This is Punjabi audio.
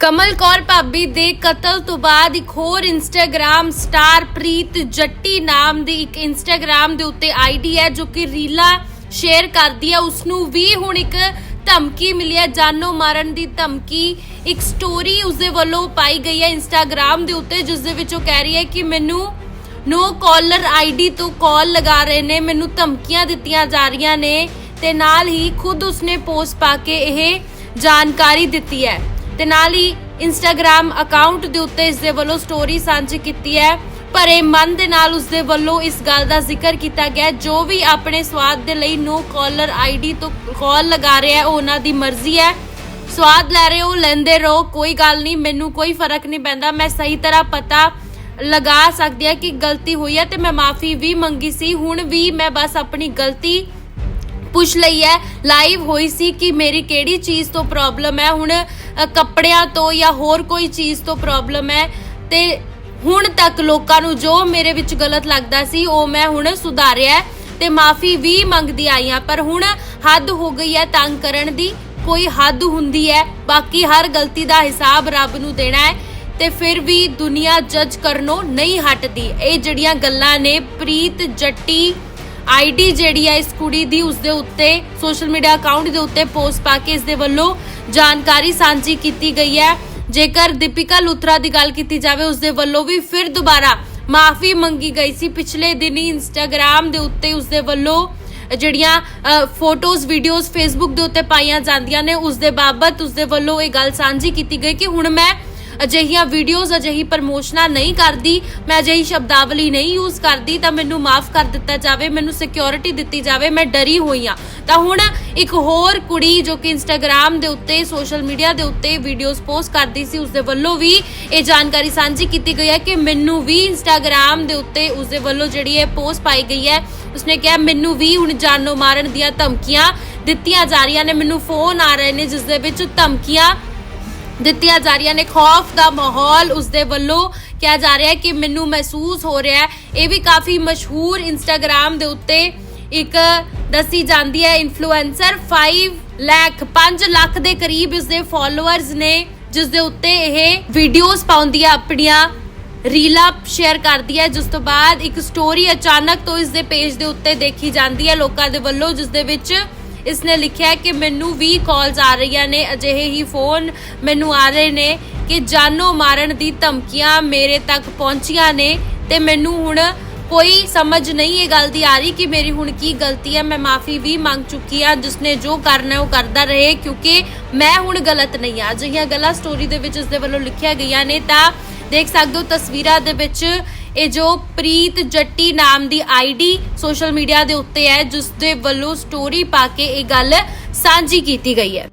ਕਮਲ ਕੌਰ ਭਾਬੀ ਦੇ ਕਤਲ ਤੋਂ ਬਾਅਦ ਇੱਕ ਹੋਰ ਇੰਸਟਾਗ੍ਰam ਸਟਾਰ ਪ੍ਰੀਤ ਜੱਟੀ ਨਾਮ ਦੀ ਇੱਕ ਇੰਸਟਾਗ੍ਰam ਦੇ ਉੱਤੇ ਆਈਡੀ ਹੈ ਜੋ ਕਿ ਰੀਲਾ ਸ਼ੇਅਰ ਕਰਦੀ ਹੈ। ਉਸ ਨੂੰ ਵੀ ਹੁਣ ਇੱਕ ਧਮਕੀ ਮਿਲੀ ਹੈ। ਜਾਨੋਂ ਮਾਰਨ ਦੀ ਧਮਕੀ ਇੱਕ ਸਟੋਰੀ ਉਸਦੇ ਵੱਲੋਂ ਪਾਈ ਗਈ ਹੈ ਇੰਸਟਾਗ੍ਰam ਦੇ ਉੱਤੇ ਜਿਸ ਦੇ ਵਿੱਚ ਉਹ ਕਹਿ ਰਹੀ ਹੈ ਕਿ ਮੈਨੂੰ ਨੋ ਕਾਲਰ ਆਈਡੀ ਤੋਂ ਕਾਲ ਲਗਾ ਰਹੇ ਨੇ, ਮੈਨੂੰ ਧਮਕੀਆਂ ਦਿੱਤੀਆਂ ਜਾ ਰਹੀਆਂ ਨੇ ਤੇ ਨਾਲ ਹੀ ਖੁਦ ਉਸਨੇ ਪੋਸਟ ਪਾ ਕੇ ਇਹ ਜਾਣਕਾਰੀ ਦਿੱਤੀ ਹੈ। ਤੇ ਨਾਲ ਹੀ ਇੰਸਟਾਗ੍ਰam ਅਕਾਊਂਟ ਦੇ ਉੱਤੇ ਇਸ ਦੇ ਵੱਲੋਂ ਸਟੋਰੀ ਸਾਂਝੀ ਕੀਤੀ ਹੈ। ਭਰੇ ਮਨ ਦੇ ਨਾਲ ਉਸ ਦੇ ਵੱਲੋਂ ਇਸ ਗੱਲ ਦਾ ਜ਼ਿਕਰ ਕੀਤਾ ਗਿਆ। ਜੋ ਵੀ ਆਪਣੇ ਸਵਾਦ ਦੇ ਲਈ ਨੋ ਕਾਲਰ ਆਈਡੀ ਤੋਂ ਕਾਲ ਲਗਾ ਰਿਹਾ ਹੈ, ਉਹ ਉਹਨਾਂ ਦੀ ਮਰਜ਼ੀ ਹੈ। ਸਵਾਦ ਲੈ ਰਹੇ ਹੋ, ਲੈਂਦੇ ਰਹੋ, ਕੋਈ ਗੱਲ ਨਹੀਂ, ਮੈਨੂੰ ਕੋਈ ਫ਼ਰਕ ਨਹੀਂ ਪੈਂਦਾ। ਮੈਂ ਸਹੀ ਤਰ੍ਹਾਂ ਪਤਾ ਲਗਾ ਸਕਦੀ ਹਾਂ ਕਿ ਗਲਤੀ ਹੋਈ ਹੈ ਤੇ ਮੈਂ ਮਾਫੀ ਵੀ ਮੰਗੀ ਸੀ। ਹੁਣ ਵੀ ਮੈਂ ਬਸ ਆਪਣੀ ਗਲਤੀ ਪੁੱਛ ਲਈ ਹੈ। ਲਾਈਵ ਹੋਈ ਸੀ ਕਿ ਮੇਰੀ ਕਿਹੜੀ ਚੀਜ਼ ਤੋਂ ਪ੍ਰੋਬਲਮ ਹੈ? ਹੁਣ ਕੱਪੜਿਆਂ ਤੋਂ ਜਾਂ ਹੋਰ ਕੋਈ ਚੀਜ਼ ਤੋਂ ਪ੍ਰੋਬਲਮ ਹੈ? ਤੇ ਹੁਣ ਤੱਕ ਲੋਕਾਂ ਨੂੰ ਜੋ ਮੇਰੇ ਵਿੱਚ ਗਲਤ ਲੱਗਦਾ ਸੀ, ਉਹ ਮੈਂ ਹੁਣ ਸੁਧਾਰਿਆ ਹੈ ਤੇ ਮਾਫੀ ਵੀ ਮੰਗਦੀ ਆਈ ਹਾਂ। ਪਰ ਹੁਣ ਹੱਦ ਹੋ ਗਈ ਹੈ ਤੰਗ ਕਰਨ ਦੀ। ਕੋਈ ਹੱਦ ਹੁੰਦੀ ਹੈ। ਬਾਕੀ ਹਰ ਗਲਤੀ ਦਾ ਹਿਸਾਬ ਰੱਬ ਨੂੰ ਦੇਣਾ ਹੈ ਤੇ ਫਿਰ ਵੀ ਦੁਨੀਆ ਜੱਜ ਕਰਨੋਂ ਨਹੀਂ ਹਟਦੀ। ਇਹ ਜਿਹੜੀਆਂ ਗੱਲਾਂ ਨੇ, ਪ੍ਰੀਤ ਜੱਟੀ ਆਈਡੀ ਜਿਹੜੀ ਹੈ ਇਸ ਕੁੜੀ ਦੀ, ਉਸ ਦੇ ਉੱਤੇ ਸੋਸ਼ਲ ਮੀਡੀਆ ਅਕਾਊਂਟ ਦੇ ਉੱਤੇ ਪੋਸਟ ਪਾ ਕੇ ਇਸ ਦੇ ਵੱਲੋਂ ਜਾਣਕਾਰੀ ਸਾਂਝੀ ਕੀਤੀ ਗਈ ਹੈ। ਜੇਕਰ ਦੀਪਿਕਾ ਲੁਥਰਾ ਦੀ ਗੱਲ ਕੀਤੀ ਜਾਵੇ, ਉਸ ਦੇ ਵੱਲੋਂ ਵੀ ਫਿਰ ਦੁਬਾਰਾ ਮਾਫੀ ਮੰਗੀ ਗਈ ਸੀ। ਪਿਛਲੇ ਦਿਨੀ ਇੰਸਟਾਗ੍ਰam ਦੇ ਉੱਤੇ ਉਸ ਦੇ ਵੱਲੋਂ ਜਿਹੜੀਆਂ ਫੋਟੋਜ਼ ਵੀਡੀਓਜ਼ ਫੇਸਬੁੱਕ ਦੇ ਉੱਤੇ ਪਾਈਆਂ ਜਾਂਦੀਆਂ ਨੇ, ਉਸ ਦੇ ਬਾਬਤ ਉਸ ਦੇ ਵੱਲੋਂ ਇਹ ਗੱਲ ਸਾਂਝੀ ਕੀਤੀ ਗਈ ਕਿ ਹੁਣ ਮੈਂ ਅਜਿਹੀਆਂ ਵੀਡੀਓਜ਼ ਅਜਿਹੀ ਪ੍ਰਮੋਸ਼ਨਾਂ ਨਹੀਂ ਕਰਦੀ, ਮੈਂ ਅਜਿਹੀ ਸ਼ਬਦਾਵਲੀ ਨਹੀਂ ਯੂਜ਼ ਕਰਦੀ, ਤਾਂ ਮੈਨੂੰ ਮਾਫ ਕਰ ਦਿੱਤਾ ਜਾਵੇ, ਮੈਨੂੰ ਸਿਕਿਉਰਿਟੀ ਦਿੱਤੀ ਜਾਵੇ, ਮੈਂ ਡਰੀ ਹੋਈ ਆ ਤਾਂ ਹੁਣ ਇੱਕ ਹੋਰ ਕੁੜੀ ਜੋ ਕਿ ਇੰਸਟਾਗ੍ਰam ਦੇ ਉੱਤੇ ਸੋਸ਼ਲ ਮੀਡੀਆ ਦੇ ਉੱਤੇ ਵੀਡੀਓਜ਼ ਪੋਸਟ ਕਰਦੀ ਸੀ ਉਸ ਦੇ ਵੱਲੋਂ ਵੀ ਇਹ ਜਾਣਕਾਰੀ ਸਾਂਝੀ ਕੀਤੀ ਗਈ ਹੈ ਕਿ ਮੈਨੂੰ ਵੀ ਇੰਸਟਾਗ੍ਰam ਦੇ ਉੱਤੇ ਉਸ ਦੇ ਵੱਲੋਂ ਜਿਹੜੀ ਇਹ ਪੋਸਟ ਪਾਈ ਗਈ ਹੈ, ਉਸਨੇ ਕਿਹਾ, ਮੈਨੂੰ ਵੀ ਹੁਣ ਜਾਨੋਂ ਮਾਰਨ ਦੀਆਂ ਧਮਕੀਆਂ ਦਿੱਤੀਆਂ ਜਾ ਰਹੀਆਂ ਨੇ, ਮੈਨੂੰ ਫੋਨ ਆ ਰਹੇ ਨੇ ਜਿਸ ਦੇ ਵਿੱਚ ਧਮਕੀਆਂ ਦਿੱਤੀਆਂ ਜਾ ਰਹੀਆਂ ਨੇ। ਖੌਫ ਦਾ ਮਾਹੌਲ ਉਸ ਦੇ ਵੱਲੋਂ ਕਿਹਾ ਜਾ ਰਿਹਾ ਹੈ ਕਿ ਮੈਨੂੰ ਮਹਿਸੂਸ ਹੋ ਰਿਹਾ ਹੈ। ਇਹ ਵੀ ਕਾਫੀ ਮਸ਼ਹੂਰ ਇੰਸਟਾਗ੍ਰam ਦੇ ਉੱਤੇ ਇੱਕ ਦੱਸੀ ਜਾਂਦੀ ਹੈ ਇਨਫਲੂਐਂਸਰ 5 ਲੱਖ 5 ਲੱਖ ਦੇ ਕਰੀਬ ਇਸ ਦੇ ਫਾਲੋਅਰਸ ਨੇ ਜਿਸ ਦੇ ਉੱਤੇ ਇਹ ਵੀਡੀਓਜ਼ ਪਾਉਂਦੀ ਹੈ, ਆਪਣੀਆਂ ਰੀਲਾ ਸ਼ੇਅਰ ਕਰਦੀ ਹੈ। ਜਿਸ ਤੋਂ ਬਾਅਦ ਇੱਕ ਸਟੋਰੀ ਅਚਾਨਕ ਤੋਂ ਇਸ ਦੇ ਪੇਜ ਦੇ ਉੱਤੇ ਦੇਖੀ ਜਾਂਦੀ ਹੈ। ਲੋਕਾਂ ਦੇ ਵੱਲੋਂ ਜਿਸ ਦੇ ਵਿੱਚ ਇਸ ਨੇ ਲਿਖਿਆ ਕਿ ਮੈਨੂੰ ਵੀ ਕਾਲਸ ਆ ਰਹੀਆਂ ਨੇ, ਅਜਿਹੇ ਹੀ ਫੋਨ ਮੈਨੂੰ ਆ ਰਹੇ ਨੇ ਕਿ ਜਾਨੋਂ ਮਾਰਨ ਦੀ ਧਮਕੀਆਂ ਮੇਰੇ ਤੱਕ ਪਹੁੰਚੀਆਂ ਨੇ ਤੇ ਮੈਨੂੰ ਹੁਣ ਕੋਈ ਸਮਝ ਨਹੀਂ ਇਹ ਗੱਲ ਦੀ ਆ ਰਹੀ ਕਿ ਮੇਰੀ ਹੁਣ ਕੀ ਗਲਤੀ ਹੈ। ਮੈਂ ਮਾਫੀ ਵੀ ਮੰਗ ਚੁੱਕੀ ਆ ਜਿਸਨੇ ਜੋ ਕਰਨਾ ਉਹ ਕਰਦਾ ਰਹੇ ਕਿਉਂਕਿ ਮੈਂ ਹੁਣ ਗਲਤ ਨਹੀਂ ਆ ਅਜਿਹੀਆਂ ਗੱਲਾਂ ਸਟੋਰੀ ਦੇ ਵਿੱਚ ਇਸ ਦੇ ਵੱਲੋਂ ਲਿਖਿਆ ਗਈਆਂ ਨੇ ਤਾਂ ਦੇਖ ਸਕਦੇ ਹੋ ਤਸਵੀਰਾਂ ਦੇ ਵਿੱਚ ਇਹ ਜੋ ਪ੍ਰੀਤ ਜੱਟੀ ਨਾਮ ਦੀ ਆਈਡੀ ਸੋਸ਼ਲ ਮੀਡੀਆ ਦੇ ਉੱਤੇ ਹੈ, ਜਿਸ ਦੇ ਵੱਲੋਂ ਸਟੋਰੀ ਪਾ ਕੇ ਇਹ ਗੱਲ ਸਾਂਝੀ ਕੀਤੀ ਗਈ ਹੈ।